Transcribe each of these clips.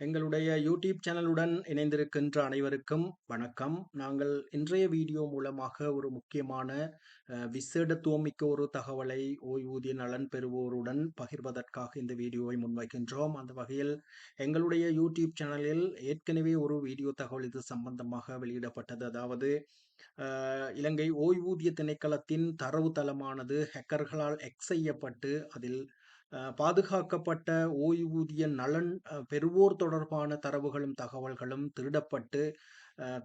எங்களுடைய யூடியூப் சேனலுடன் இணைந்திருக்கின்ற அனைவருக்கும் வணக்கம். நாங்கள் இன்றைய வீடியோ மூலமாக ஒரு முக்கியமான அஹ், விசேடத்துவமிக்க ஒரு தகவலை ஓய்வூதிய நலன் பெறுவோருடன் பகிர்வதற்காக இந்த வீடியோவை முன்வைக்கின்றோம். அந்த வகையில் எங்களுடைய யூடியூப் சேனலில் ஏற்கனவே ஒரு வீடியோ தகவல் இது சம்பந்தமாக வெளியிடப்பட்டது. அதாவது இலங்கை ஓய்வூதிய திணைக்களத்தின் தரவுத்தளமானது ஹேக்கர்களால் எக்ஸ் செய்யப்பட்டு அதில் பாதுகாக்கப்பட்ட ஓய்வூதிய நலன் பெறுவோர் தொடர்பான தரவுகளும் தகவல்களும் திருடப்பட்டு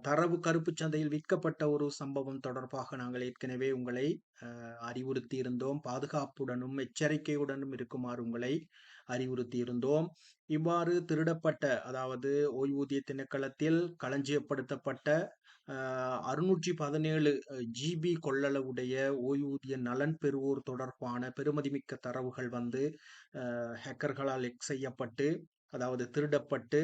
தரவு கருப்பு சந்தையில் விற்கப்பட்ட ஒரு சம்பவம் தொடர்பாக நாங்கள் ஏற்கனவே உங்களை அறிவுறுத்தி இருந்தோம் பாதுகாப்புடனும் எச்சரிக்கையுடனும் இருக்குமாறு உங்களை அறிவுறுத்தி இருந்தோம் இவ்வாறு திருடப்பட்ட அதாவது ஓய்வூதிய திணைக்களத்தில் களஞ்சியப்படுத்தப்பட்ட அறுநூற்றி பதினேழு ஜிபி கொள்ளளவுடைய ஓய்வூதிய நலன் பெறுவோர் தொடர்பான பெருமதிமிக்க தரவுகள் வந்து ஹேக்கர்களால் எக் செய்யப்பட்டு அதாவது திருடப்பட்டு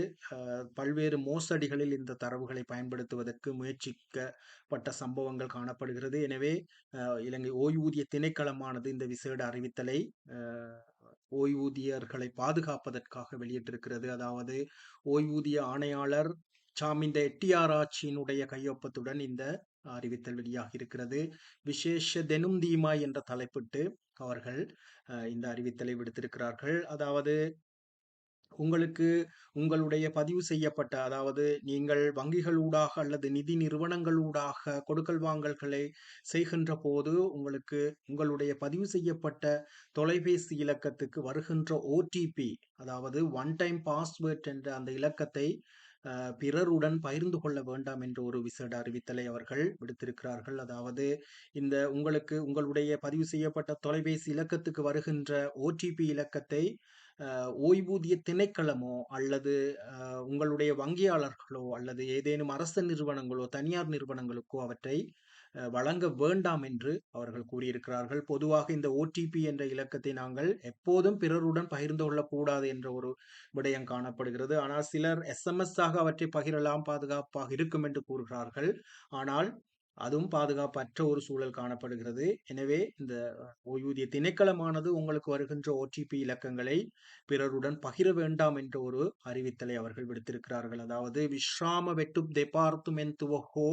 பல்வேறு மோசடிகளில் இந்த தரவுகளை பயன்படுத்துவதற்கு முயற்சிக்கப்பட்ட சம்பவங்கள் காணப்படுகிறது. எனவே இலங்கை ஓய்வூதிய திணைக்களமானது இந்த விசேட அறிவித்தலை ஓய்வூதியர்களை பாதுகாப்பதற்காக வெளியிட்டிருக்கிறது. அதாவது ஓய்வூதிய ஆணையாளர் சாமிந்த எட்டியாராட்சியினுடைய கையொப்பத்துடன் இந்த அறிவித்தல் வெளியாக இருக்கிறது விசேஷ தெனும் தீமா என்ற தலைப்பிட்டு அவர்கள் இந்த அறிவித்தலை விடுத்திருக்கிறார்கள். அதாவது உங்களுக்கு உங்களுடைய பதிவு செய்யப்பட்ட அதாவது நீங்கள் வங்கிகளூடாக அல்லது நிதி நிறுவனங்களூடாக கொடுக்கல் வாங்கல்களை செய்கின்ற போது உங்களுக்கு உங்களுடைய பதிவு செய்யப்பட்ட தொலைபேசி இலக்கத்துக்கு வருகின்ற ஓடிபி அதாவது ஒன் டைம் பாஸ்வேர்ட் என்ற அந்த இலக்கத்தை பிறருடன் பகிர்ந்து கொள்ள வேண்டாம் என்ற ஒரு விசேட அறிவித்தலை அவர்கள் விடுத்திருக்கிறார்கள். அதாவது இந்த உங்களுக்கு உங்களுடைய பதிவு செய்யப்பட்ட தொலைபேசி இலக்கத்துக்கு வருகின்ற ஓடிபி இலக்கத்தை ஓய்வூதிய திணைக்களமோ அல்லது உங்களுடைய வங்கியாளர்களோ அல்லது ஏதேனும் அரசு நிறுவனங்களோ தனியார் நிறுவனங்களுக்கோ அவற்றை வழங்க வேண்டாம் என்று அவர்கள் கூறியிருக்கிறார்கள். பொதுவாக இந்த ஓடிபி என்ற இலக்கத்தை நாங்கள் எப்போதும் பிறருடன் பகிர்ந்து கொள்ளக்கூடாது என்ற ஒரு விடயம் காணப்படுகிறது. ஆனால் சிலர் எஸ்எம்எஸ் ஆக அவற்றை பகிரலாம் பாதுகாப்பாக இருக்கும் என்று கூறுகிறார்கள். ஆனால் அதுவும் பாதுகாப்பற்ற ஒரு சூழல் காணப்படுகிறது. எனவே இந்த ஓய்வூதிய திணைக்களமானது உங்களுக்கு வருகின்ற ஓடிபி இலக்கங்களை பிறருடன் பகிர வேண்டாம் என்ற ஒரு அறிவித்தலை அவர்கள் விடுத்திருக்கிறார்கள். அதாவது விஸ்ராம வெட்டு தெபார்த்துமென்துவ ஹோ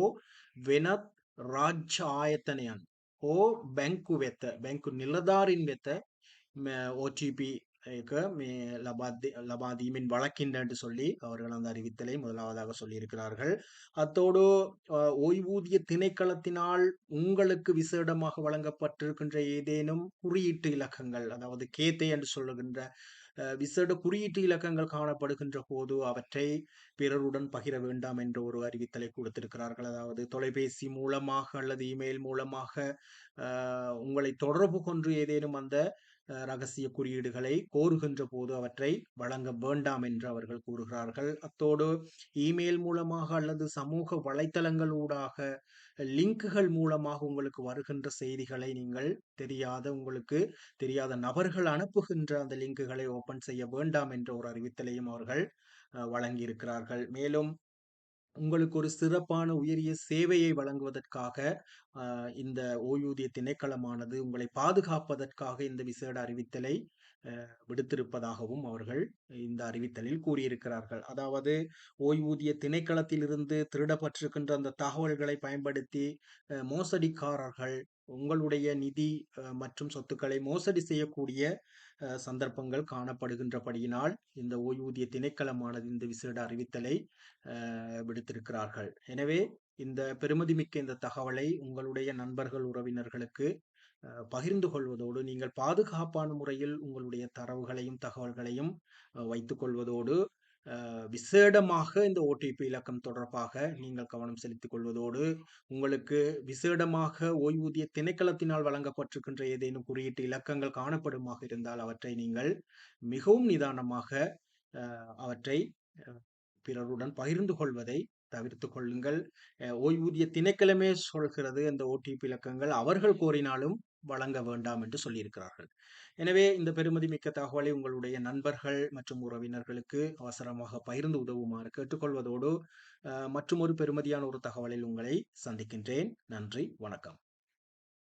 வெனத் ராஜ் ஆயத்தனையான். ஓ பெங்கு வெத்த பெங்கு நிலதாரின் வெத்த ஓடிபி மே லபாதி லபாதீமின் வழக்கின்ற என்று சொல்லி அவர்கள் அந்த அறிவித்தலை முதலாவதாக சொல்லியிருக்கிறார்கள். அத்தோடு ஓய்வூதிய திணைக்களத்தினால் உங்களுக்கு விசேடமாக வழங்கப்பட்டிருக்கின்ற ஏதேனும் குறியீட்டு இலக்கங்கள் அதாவது கேத்தை என்று சொல்லுகின்ற விசேட குறியீட்டு இலக்கங்கள் காணப்படுகின்ற போது அவற்றை பிறருடன் பகிர வேண்டாம் என்ற ஒரு அறிவித்தலை கொடுத்திருக்கிறார்கள். அதாவது தொலைபேசி மூலமாக அல்லது இமெயில் மூலமாக உங்களை தொடர்பு கொண்டு ஏதேனும் அந்த ரகசிய குறியீடுகளை கோருகின்ற போது அவற்றை வழங்க வேண்டாம் என்று அவர்கள் கூறுகிறார்கள். அத்தோடு இமெயில் மூலமாக அல்லது சமூக வலைத்தளங்கள் ஊடாக லிங்குகள் மூலமாக உங்களுக்கு வருகின்ற செய்திகளை நீங்கள் தெரியாத உங்களுக்கு தெரியாத நபர்கள் அனுப்புகின்ற அந்த லிங்குகளை ஓபன் செய்ய வேண்டாம் என்ற ஒரு அறிவித்தலையும் அவர்கள் வழங்கியிருக்கிறார்கள். மேலும் உங்களுக்கு ஒரு சிறப்பான உயரிய சேவையை வழங்குவதற்காக இந்த ஓய்வூதிய திணைக்களமானது உங்களை பாதுகாப்பதற்காக இந்த விசேட அறிவித்தலை விடுத்திருப்பதாகவும் அவர்கள் இந்த அறிவித்தலில் கூறியிருக்கிறார்கள். அதாவது ஓய்வூதிய திணைக்களத்திலிருந்து திருடப்பட்டிருக்கின்ற அந்த தகவல்களை பயன்படுத்தி மோசடிக்காரர்கள் உங்களுடைய நிதி மற்றும் சொத்துக்களை மோசடி செய்யக்கூடிய சந்தர்ப்பங்கள் காணப்படுகின்றபடியினால் இந்த ஓய்வூதிய திணைக்களமானது இந்த விசேட அறிவித்தலை விடுத்திருக்கிறார்கள். எனவே இந்த பெருமதிமிக்க இந்த தகவலை உங்களுடைய நண்பர்கள் உறவினர்களுக்கு பகிர்ந்து கொள்வதோடு நீங்கள் பாதுகாப்பான முறையில் உங்களுடைய தரவுகளையும் தகவல்களையும் வைத்துக் கொள்வதோடு விசேடமாக இந்த ஓடிபி இலக்கம் தொடர்பாக நீங்கள் கவனம் செலுத்திக் கொள்வதோடு உங்களுக்கு விசேடமாக ஓய்வூதிய திணைக்களத்தினால் வழங்கப்பட்டிருக்கின்ற ஏதேனும் குறியீட்டு இலக்கங்கள் காணப்படுமாக இருந்தால் அவற்றை நீங்கள் மிகவும் நிதானமாக அவற்றை பிறருடன் பகிர்ந்து கொள்வதை தவிர்த்து கொள்ளுங்கள். ஓய்வூதிய திணைக்களமே சொல்கிறது இந்த ஓடிபி இலக்கங்கள் அவர்கள் கோரினாலும் வழங்க வேண்டாம் என்று சொல்லியிருக்கிறார்கள். எனவே இந்த பெருமதிமிக்க தகவலை உங்களுடைய நண்பர்கள் மற்றும் உறவினர்களுக்கு அவசரமாக பகிர்ந்து உதவுமாறு கேட்டுக்கொள்வதோடு மற்றும் ஒரு பெருமதியான ஒரு தகவலில் உங்களை சந்திக்கின்றேன். நன்றி வணக்கம்.